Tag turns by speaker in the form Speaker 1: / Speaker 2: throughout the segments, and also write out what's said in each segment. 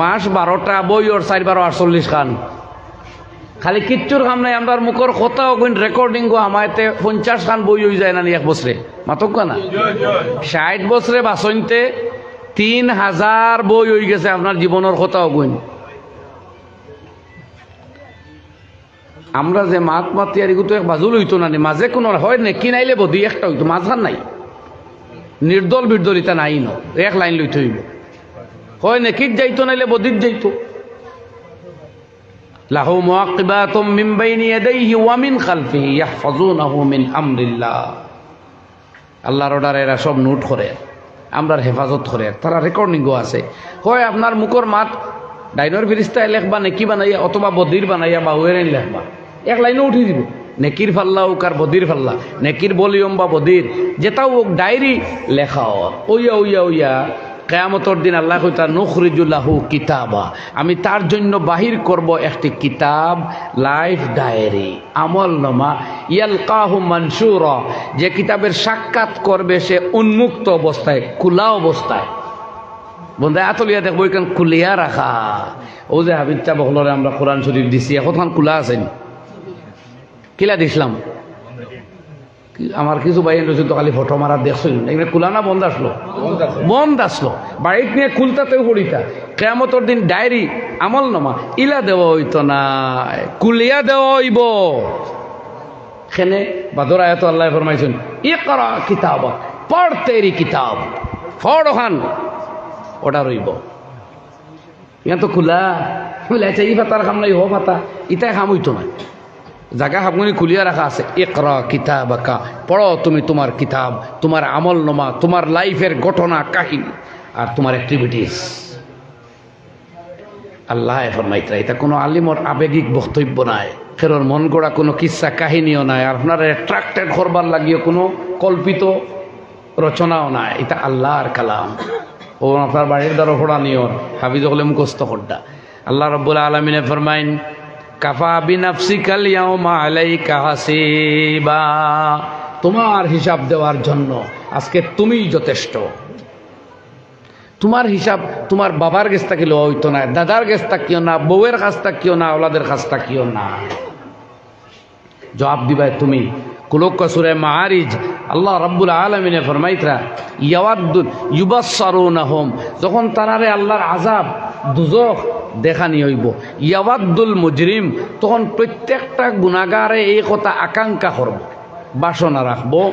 Speaker 1: মাস বারোটা বই ওর চার বারো আটচল্লিশ খান। খালি কিচ্ছুর কাম নাই আমার মুখর কথা ওগুন রেকর্ডিং গো আমায়তে পঞ্চাশ খান বই হয়ে যায় না এক বছরে মাতক না? ষাট বছরে বাসনতে তিন হাজার বই হয়ে গেছে আপনার জীবনের কথা ওগুন আমরা যে মাত মাতিয়ারি তো এক বাজুল হইতো না মাঝে কোনো হয় নে, কি নাইলে বদি, একটা হইতো মাঝার নাই। নির্দল বির্দলিতা নাই ন, এক লাইন লইতে হইব হয় নেকিত যাইতো, নাইলে বদিত যাইতো। লাহু মুআকিবাতুম মিন বাইনি ইয়াদাইহি ওয়া মিন খালফিহি ইয়াহফাজুনাহু মিন আমরিল্লাহ। আল্লাহর অর্ডারে এরা সব নোট করে, আমরার হেফাজত করে, তারা রেকর্ডিংও আছে। হয় আপনার মুখর মাত ডাইনর ফিরিস্তায় লেখবা, নেকি বানাইয়া, অথবা বদির বানাইয়া বা ওয়েরেন লেখবা। এক লাইনে উঠি দিব। নেকির ফাল্লা হোক আর বদির ফাল্লা, নেকির বলিয়ম বা বদির, যেটাও হোক ডায়েরি লেখা ওইয়া ওইয়া ওইয়া। কেয়ামতর দিন আল্লাহ কইতা নখরিজুল্লাহু কিতাবা। আমি তার জন্য বাহির করব একটি কিতাব, লাইফ ডায়েরি, আমল নামা, ইয়ালকাহু মানসুর। যে কিতাবের সাক্ষাৎ করবে সে উন্মুক্ত অবস্থায়, খোলা অবস্থায়। বন্ধু আতলিয়া দেখব এখান খুলিয়া রাখা। ও যে হাবিব চা বহলরে আমরা কোরআন শরীফ দিছি, এখন খোলা আছেন কিলা দিছিলাম? আমার কিছু ভাই রয়েছে তো খালি ফটো মারা দেখছই এখানে খোলা না বন্ধ আসলো? বন্ধ আসলো। বাড়িতে নিয়ে খুলতাতেও পড়িতা কেমতর দিন ডায়েরি আমল নমা ইলা দেওয়া হইতো না। কুলিয়া দেওয়া হইব। খেনে বাদর আয়াত আল্লাহ ফরমাইছেন ই করা কিতাব পড় তেরি কিতাব ফড় খান ওটা রইব। ইয়া তো খোলা। বলে আচ্ছা ই পাতার খাম নাই হো পাতা। ইটাই খাম হইতো না। জায়গা হামগুনি খুলিয়া রাখা আছে। একরা কিতাব আঁকা পড়ো তুমি তোমার কিতাব, তোমার আমল নমা তোমার লাইফের ঘটনা, কাহিনী আর তোমার অ্যাক্টিভিটিস আল্লাহ ফরমাইতরা এটা কোনো আলিমর আবেগিক বক্তব্য নাই। ফেরর মন গড়া কোনো কিচ্ছা কাহিনীও নাই। আর আপনার অ্যাট্রাক্টেড করবার লাগিয়ে কোনো কল্পিত রচনাও নাই। এটা আল্লাহর কালাম। ও আপনার বাড়ির দ্বারা ফোড়া নিয়র। হাফিজ হলে মুখস্থ করডা আল্লাহ রব্বুল আলমিনে ফরমাইন কাফা বিনাফসি কালিয়াউমা আলাইকা হাসিবা। তোমার হিসাব দেওয়ার জন্য আজকে তুমিই যথেষ্ট। তোমার হিসাব, তোমার বাবার কাছ থেকে লওয়া হইতো না, দাদার কাছ কিও না, বউয়ের কাছ কিও না, ওলাদের কাছ কিও না। জবাব দিবাই তুমি কুলক সুরে মাহারিজ আল্লাহ রব্বুল আলমিনে ফরমাইতরা ইয়াওয়াদ্দুল ইউবাসারুনা হোম যখন তারারে আল্লাহর আজাব দুজখ দেখানি হইব। ইয়াওয়াদ্দুল মুজরিম, তখন প্রত্যেকটা গুণাগারে এই কথা আকাঙ্ক্ষা করব। বাসনা রাখব।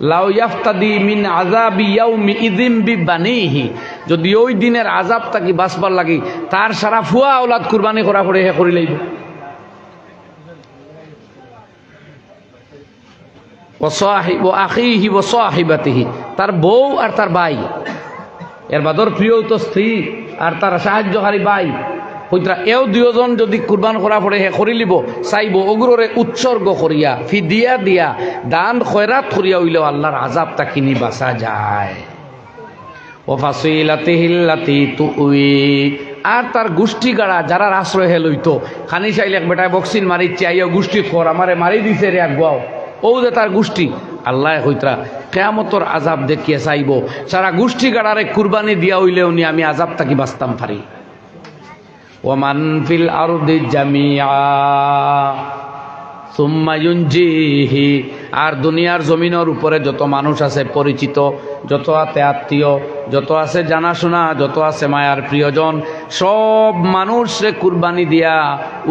Speaker 1: লাউ ইয়াফতাদি মিন আজাবি ইয়াউমি ইদিম বি বানিহি যদি ওই দিনের আজাব তাকি বাঁচবার লাগি, তার সারা ফুয়া ওলাদ কুরবানি করা পড়ে হে করি লইব। আখিহি, ও সাহিবাতিহি। তার বউ আর তার ভাই। এর বাদর প্রিয় তো স্ত্রী। আর তার সাহায্যকারী ভাই। হইতরা এও দুজন যদি কুরবান করা পড়ে হে করি লিব, চাইব অগ্ররে উৎসর্গ করিয়া ফিদিয়া দিয়া, দান খয়রাত করিয়া হইলেও আল্লাহর আজাব তা কিনি বাঁচা যায়। আর তার গোষ্ঠী গাড়া যারা আশ্রয় হে লইতো, খানি চাইলে এক বেটায় বক্সিন মারি, চাইয়া গোষ্ঠী খর আমারে মারি দিছে রে একবাও ও যে তার গোষ্ঠী আল্লাহ হইতরা কেয়ামতর আজাব দেখিয়ে চাইব। সারা গোষ্ঠী গাড়ারে কুরবানি দিয়া হইলেও নি আমি আজাব তাকি বাঁচতাম পারি। ওমান ফিল আরদি জামিয়া, সুম্মা আর দুনিয়ার জমিনের উপরে যত মানুষ আছে পরিচিত, যত আছে আত্মীয়, যত আছে জানাশোনা, যত আছে মায়ার প্রিয়জন, সব মানুষে কুরবানি দিয়া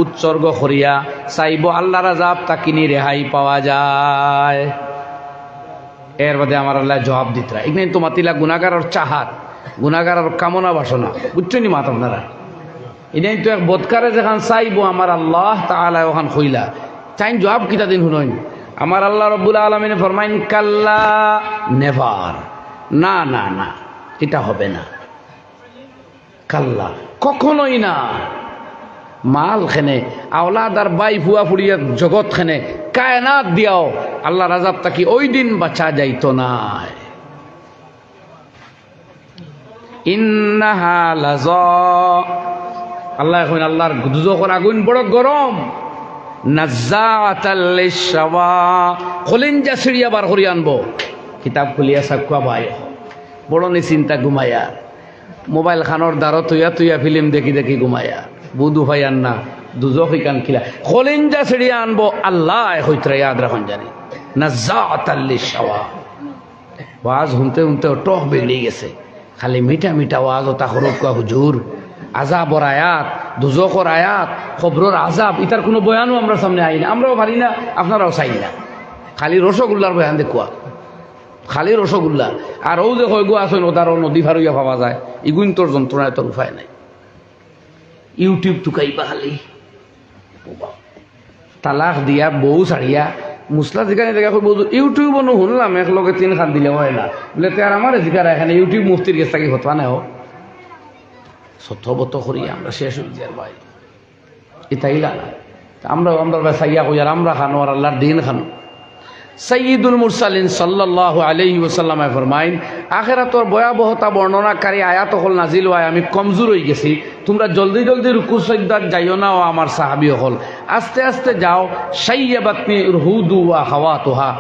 Speaker 1: উৎসর্গ করিয়া চাইব আল্লাহর আজাব তাকিনি রেহাই পাওয়া যায়। এর বাদে আমার আল্লাহ জবাব দিতরা এখানে তো মাতিলা গুণাগার আর চাহাত। গুণাগার আর কামনা বাসনা। বুঝছ নি মাত আপনারা? এটাই তো এক বদকারে যেখান চাইব, আমার আল্লাহ তাহলে ওখান হইলা। চাইন জবাব কিতা দিন শুনইন? আমার আল্লাহ রব্বুল আলমিনে ফরমাইন, কাল্লা, নেভার। না না না, এটা হবে না। কাল্লা, কখনোই না। মাল খেনে আওলাদ আর বাই ফুয়া ফুড়িয়া জগৎ খেনে কায়নাত দিয়াও আল্লাহ রাজাব তাকি ওই দিন বাঁচা যাইতো না। আল্লাহ এখন আল্লাহর দুজখর আগুন বড় গরম। ভাই। মোবাইল খানোর দ্বারা তুইয়া তুইয়া ফিল্ম দেখি দেখি ঘুমায়া বুধু ভাইয়ান না দুজো কান খিলা। খলিঞ্জা ছিড়িয়া আনব, আল্লাহ হইতরা ইয়াদ রাখন জানি। না যা তাল্লি সাওয়া ওয়াজ শুনতে শুনতে টক বেরিয়ে গেছে। খালি মিঠা মিঠা ওয়াজ ওটা কোৱা হুজুর আজাবর আয়াত দুজকর আয়াত খবরর আজাব ইতার কোনো বয়ানও আমরা সামনে আই না। আমরাও পারি না, আপনারাও চাই না। খালি রসগোল্লার বয়ান দেখুয়া খালি রসগোল্লা আর ও যে হয়ে গো, আসেন ওদারও নদী ভারইয়া ভাবা যায়। ইগুইন তোর যন্ত্রণায় তোর উপায় নাই। ইউটিউব টুকাইবা খালি তালাক দিয়া, বউ ছাড়িয়া মুসলা যেখানে দেখা করব ইউটিউব অনু শুনলাম, এক লগে তিন খান দিলে হয় না। বলে, তে আর আমার জিকার এখানে ইউটিউব মুফতির গেছে থাকি হতা না সত্যবত করি আমরা শেষ হয়ে যার ভাই। এটাই লাগা আমরা আমরা সাইয়া কই আর আমরা খানো আর আল্লাহর দিন খানো। সঈদুল মুরসালিন সাল্লাহ আলহি ওসাল্লামে ফরমাইন, আখেরাতর ভয়াবহতা বর্ণনাকারী আয়াত হল নাজিল হয় আমি কমজোর হয়ে গেছি। তোমরা জলদি জলদি রুকু সৈদার যাইও না ও আমার সাহাবি হল আস্তে আস্তে যাও সাইয়া বাতনি হুদু ওয়া হাওয়া তোহা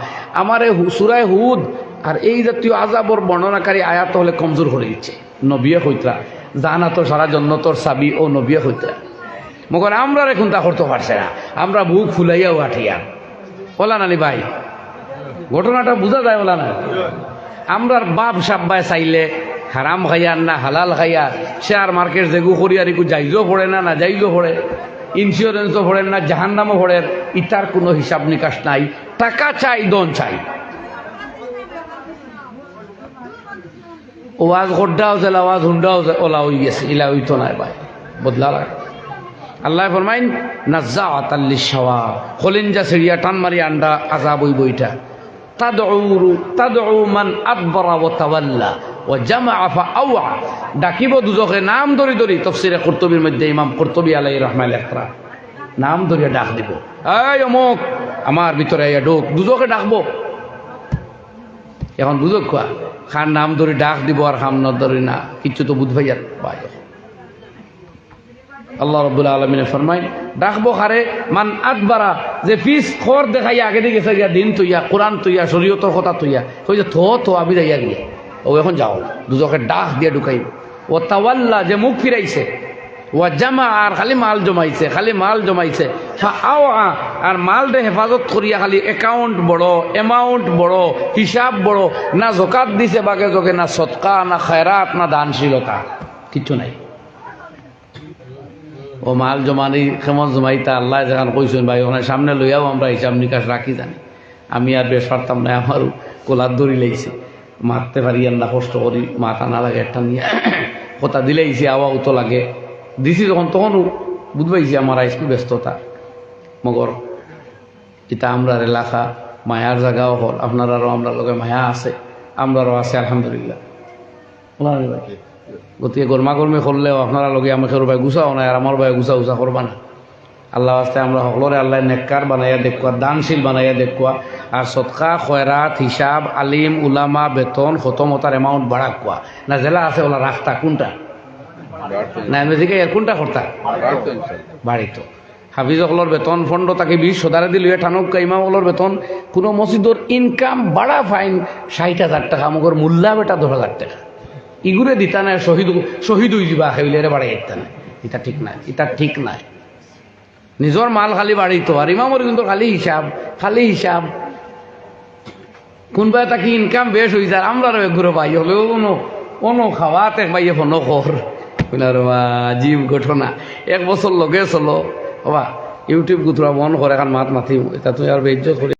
Speaker 1: আমারে সুরায় হুদ আর এই জাতীয় আজাবর বর্ণনাকারী আয়াত হলে কমজোর করে দিচ্ছে। নবিয়া হইতরা, জানা তো সারা জন্য তোর সাবি ও নবিয়া হইতরা। মগর আমরা এখন তা করতে পারছে না। আমরা বুক ফুলাইয়াও আঠিয়া। বলা নানি ভাই ঘটনাটা বোঝা যায় বলা না আমরার বাপ সাব্বায় চাইলে হারাম খাইয়ার না হালাল খাইয়ার শেয়ার মার্কেট যেগু করি আর একু যাইজও পড়ে না না যাইজও পড়ে। ইন্স্যুরেন্সও পড়ে না, জাহান্নামও পড়ে। ইটার কোনো হিসাব নিকাশ নাই। টাকা চাই দন চাই। ওয়াজ গড্ডাও জেলা ওয়াজ হুন্ডাও ওলা হয়ে গেছে, ইলা হইতো নাই ভাই বদলা লাগে আল্লাহ ফরমাইন নাজ্জা আতাল্লি সাওয়া খলিঞ্জা সিড়িয়া টান মারি আন্ডা আজাব ওই বইটা ডাকিব দুজকে নাম ধরি ধরি। তাফসিরে কুরতুবির মধ্যে ইমাম কুরতুবি আলাইহির রহমাল ইখরা নাম ধরিয়া ডাক দিব। এই অমুক, আমার ভিতরে আইয়া ঢোক। দুজকে ডাকবো। এখন বুঝক কোয়া খান নাম ধরে ডাক দিব আর খাম ন ধরি না। কিচ্ছু তো বুঝবাই আর আল্লাহ রবুল্লা আলমিনে ফরমাই ডাকবো খারে মান আদবারা, যে ফিস খর দেখাই আগে দিকে গিয়া দিন তুইয়া, কোরআন তুইয়া শরীয়তর কথা তুইয়া, কই যে থো থো আমি যাইয়া গিয়ে। ও, এখন যাও, দুজকে ডাক দিয়ে ঢুকাই ও তাওয়াল্লা, যে মুখ ফিরাইছে। ও জামা, আর খালি মাল জমাইছে, খালি মাল জমাইছে। আও আর মাল দে হেফাজত করিয়া খালি একাউন্ট বড় এমাউন্ট বড়, হিসাব বড়, না জকাত দিছে বাকে জকে না সৎকা না খেরাত না দানশীলতা। কিচ্ছু নাই। ও মাল জমানি কেমন জমাইতা আল্লাহ যেখান কইছেন ভাই, ওখানে সামনে লইয়াও আমরা হিসাব নিকাশ রাখি জানি। আমি আর বেশ পারতাম না, আমারও কোলার দড়ি লাগছে মারতে পারি না, কষ্ট করি, মাথা না লাগে একটা নিয়ে। কথা দিলেইছি আওয়াও তো লাগে। দিছি যখন তখনও বুঝবাইছি আমার আইসকু ব্যস্ততা। মগর এটা আমরা এলাকা, মায়ার জায়গাও হল। আপনারারও আমরা লগে মায়া আছে। আমরারও আছে, আলহামদুলিল্লাহ। গতিকে গরমা গরমি করলেও আপনারা লগে আমি খের ভাই গুছাও নাই আর আমার ভাই গুছা গুছা করবা না। আল্লাহ আস্তে আমরা সকলরে আল্লাহ নেককার বানাইয়া দেখুয়া দানশীল বানাইয়া দেখুয়া আর সৎকা খয়রাত, হিসাব, আলিম, উলামা, বেতন খতমতার এমাউন্ট বাড়া কোয়া না জেলা আছে ওলা রাখতা কোনটা? না এর কোনটা করতা বাড়িত হাফিজসকলৰ বেতন ফণ্ড তাকে বিশ সদারে দিল ঠানুক ইমামসকলৰ বেতন। কোনো মসজিদর ইনকাম বাড়া ফাইন ষাট হাজার টাকা মগর মূল্যা বেটা দশ হাজার টাকা। ইগুরে দিতা নাই, শহীদ শহীদ হয়ে যাবা সেইলেরে বাড়াই দিতা নাই। এটা ঠিক নাই এটা ঠিক নাই। নিজর মাল খালি বাড়িত আর ইমামর কিন্তু খালি হিসাব খালি হিসাব কোনবা তাকে ইনকাম বেশ হয়ে যায় আমরা ঘুরে পাই, হলেও কোনো কোনো খাওয়াতে পাইয়ে ফোন আর জীব ঘটনা। এক বছর লগে চলো। বাবা ইউটিউব গুতরা মন করে এখন মাত মাতিম। এটা তুই আর বেজ্জত করে